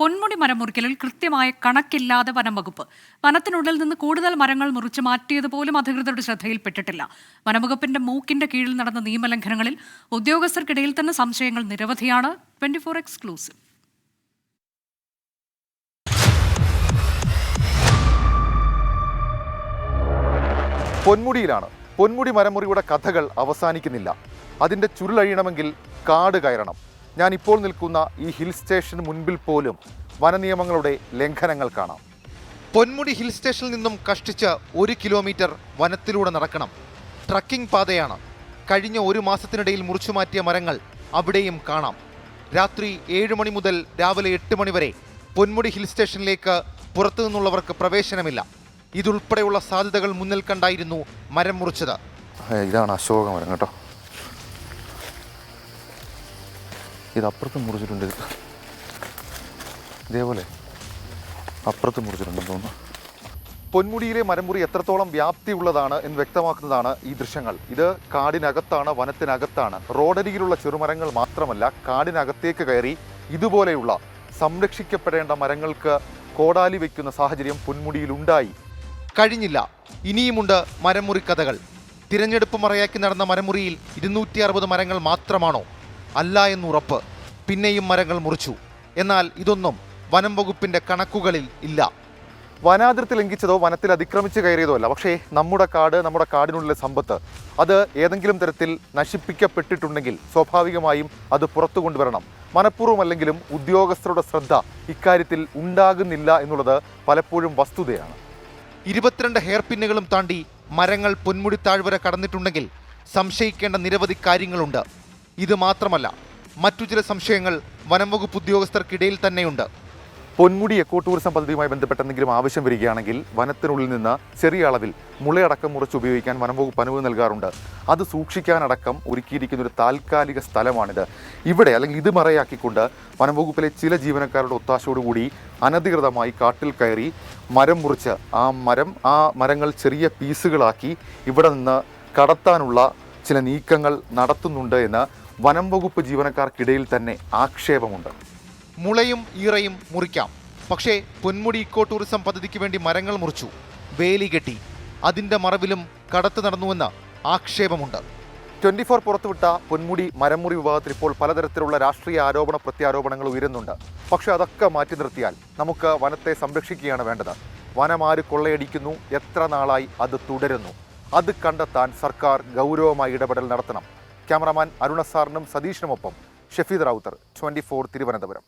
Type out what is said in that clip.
പൊന്മുടി മരം മുറിക്കലിൽ കൃത്യമായ കണക്കില്ലാതെ വനം വകുപ്പ് വനത്തിനുള്ളിൽ നിന്ന് കൂടുതൽ മരങ്ങൾ മുറിച്ചു മാറ്റിയത് പോലും അധികൃതരുടെ ശ്രദ്ധയിൽപ്പെട്ടിട്ടില്ല. വനംവകുപ്പിന്റെ മൂക്കിന്റെ കീഴിൽ നടന്ന നിയമലംഘനങ്ങളിൽ ഉദ്യോഗസ്ഥർക്കിടയിൽ തന്നെ സംശയങ്ങൾ നിരവധിയാണ്. Twenty four exclusive. പൊന്മുടിയിലാണ്. പൊന്മുടി മരമുറിയുടെ കഥകൾ അവസാനിക്കുന്നില്ല. അതിന്റെ ചുരുളഴിയണമെങ്കിൽ കാട് കയറണം. ഞാൻ ഇപ്പോൾ നിൽക്കുന്ന ഈ ഹിൽ സ്റ്റേഷന് മുൻപിൽ പോലും വനനിയമങ്ങളുടെ ലംഘനങ്ങൾ കാണാം. പൊന്മുടി ഹിൽ സ്റ്റേഷനിൽ നിന്നും കഷ്ടിച്ച് ഒരു കിലോമീറ്റർ വനത്തിലൂടെ നടക്കണം. ട്രക്കിംഗ് പാതയാണ്. കഴിഞ്ഞ ഒരു മാസത്തിനിടയിൽ മുറിച്ചു മാറ്റിയ മരങ്ങൾ അവിടെയും കാണാം. രാത്രി ഏഴ് മണി മുതൽ രാവിലെ എട്ട് മണി വരെ പൊന്മുടി ഹിൽ സ്റ്റേഷനിലേക്ക് പുറത്തു നിന്നുള്ളവർക്ക് പ്രവേശനമില്ല. ഇതുൾപ്പെടെയുള്ള സാധ്യതകൾ മുന്നിൽ കണ്ടായിരുന്നു മരം മുറിച്ചത്. ഇതാണ് അശോക മരം കേട്ടോ. ഇത് അപ്പുറത്ത് മുറിച്ചിട്ടുണ്ട് ഇത്. ഇതേപോലെ അപ്പുറത്ത് മുറിച്ചിട്ടുണ്ടെന്ന് തോന്നുന്നു. പൊന്മുടിയിലെ മരമുറി എത്രത്തോളം വ്യാപ്തിയുള്ളതാണ് എന്ന് വ്യക്തമാക്കുന്നതാണ് ഈ ദൃശ്യങ്ങൾ. ഇത് കാടിനകത്താണ് വനത്തിനകത്താണ്. റോഡരികിലുള്ള ചെറുമരങ്ങൾ മാത്രമല്ല കാടിനകത്തേക്ക് കയറി ഇതുപോലെയുള്ള സംരക്ഷിക്കപ്പെടേണ്ട മരങ്ങൾക്ക് കോടാലി വയ്ക്കുന്ന സാഹചര്യം പൊന്മുടിയിലുണ്ടായി. കഴിഞ്ഞില്ല. ഇനിയുമുണ്ട് മരമുറി കഥകൾ. തിരഞ്ഞെടുപ്പ് മറയാക്കി നടന്ന മരമുറിയിൽ ഇരുന്നൂറ്റി അറുപത് മരങ്ങൾ മാത്രമാണോ? അല്ല എന്നുറപ്പ്. പിന്നെയും മരങ്ങൾ മുറിച്ചു. എന്നാൽ ഇതൊന്നും വനം വകുപ്പിന്റെ കണക്കുകളിൽ ഇല്ല. വനാതിർത്തി ലംഘിച്ചതോ വനത്തിൽ അതിക്രമിച്ച് കയറിയതോ അല്ല. പക്ഷേ നമ്മുടെ കാട് നമ്മുടെ കാടിനുള്ളിലെ സമ്പത്ത് അത് ഏതെങ്കിലും തരത്തിൽ നശിപ്പിക്കപ്പെട്ടിട്ടുണ്ടെങ്കിൽ സ്വാഭാവികമായും അത് പുറത്തു കൊണ്ടുവരണം. മനഃപൂർവമല്ലെങ്കിലും ഉദ്യോഗസ്ഥരുടെ ശ്രദ്ധ ഇക്കാര്യത്തിൽ ഉണ്ടാകുന്നില്ല എന്നുള്ളത് പലപ്പോഴും വസ്തുതയാണ്. ഇരുപത്തിരണ്ട് ഹെയർപിന്നുകളും താണ്ടി മരങ്ങൾ പൊന്മുടി താഴ്വര കടന്നിട്ടുണ്ടെങ്കിൽ സംശയിക്കേണ്ട നിരവധി കാര്യങ്ങളുണ്ട്. ഇത് മാത്രമല്ല മറ്റു ചില സംശയങ്ങൾ വനം വകുപ്പ് ഉദ്യോഗസ്ഥർക്കിടയിൽ തന്നെയുണ്ട്. പൊന്മുടി എക്കോ ടൂറിസം പദ്ധതിയുമായി ബന്ധപ്പെട്ട എന്തെങ്കിലും ആവശ്യം വരികയാണെങ്കിൽ വനത്തിനുള്ളിൽ നിന്ന് ചെറിയ അളവിൽ മുളയടക്കം മുറിച്ച് ഉപയോഗിക്കാൻ വനംവകുപ്പ് അനുമതി നൽകാറുണ്ട്. അത് സൂക്ഷിക്കാനടക്കം ഒരുക്കിയിരിക്കുന്ന ഒരു താൽക്കാലിക സ്ഥലമാണിത്. ഇവിടെ അല്ലെങ്കിൽ ഇത് മറയാക്കിക്കൊണ്ട് വനംവകുപ്പിലെ ചില ജീവനക്കാരുടെ ഒത്താശയോടുകൂടി അനധികൃതമായി കാട്ടിൽ കയറി മരം മുറിച്ച് ആ മരം ആ മരങ്ങൾ ചെറിയ പീസുകളാക്കി ഇവിടെ നിന്ന് കടത്താനുള്ള ചില നീക്കങ്ങൾ നടത്തുന്നുണ്ട് എന്ന് വനം വകുപ്പ് ജീവനക്കാർക്കിടയിൽ തന്നെ ആക്ഷേപമുണ്ട്. മുളയും ഈറയും മുറിക്കാം. പക്ഷേ പൊന്മുടി ഇക്കോ ടൂറിസം പദ്ധതിക്ക് വേണ്ടി മരങ്ങൾ മുറിച്ചു. വേലി കെട്ടി. അതിന്റെ മറവിലും കടത്ത് നടന്നുവെന്ന് ആക്ഷേപമുണ്ട്. ട്വന്റി ഫോർ പുറത്തുവിട്ട പൊന്മുടി മരമുറി വിഭാഗത്തിൽ ഇപ്പോൾ പലതരത്തിലുള്ള രാഷ്ട്രീയ ആരോപണ പ്രത്യാരോപണങ്ങൾ ഉയരുന്നുണ്ട്. പക്ഷേ അതൊക്കെ മാറ്റി നിർത്തിയാൽ നമുക്ക് വനത്തെ സംരക്ഷിക്കുകയാണ് വേണ്ടത്. വനം ആര് കൊള്ളയടിക്കുന്നു എത്ര നാളായി അത് തുടരുന്നു. അത് കണ്ടെത്താൻ സർക്കാർ ഗൗരവമായി ഇടപെടൽ നടത്തണം. ക്യാമറാമാൻ അരുണസാറിനും സതീഷിനുമൊപ്പം ഷഫീദ് റാവുത്തർ ട്വന്റി ഫോർ തിരുവനന്തപുരം.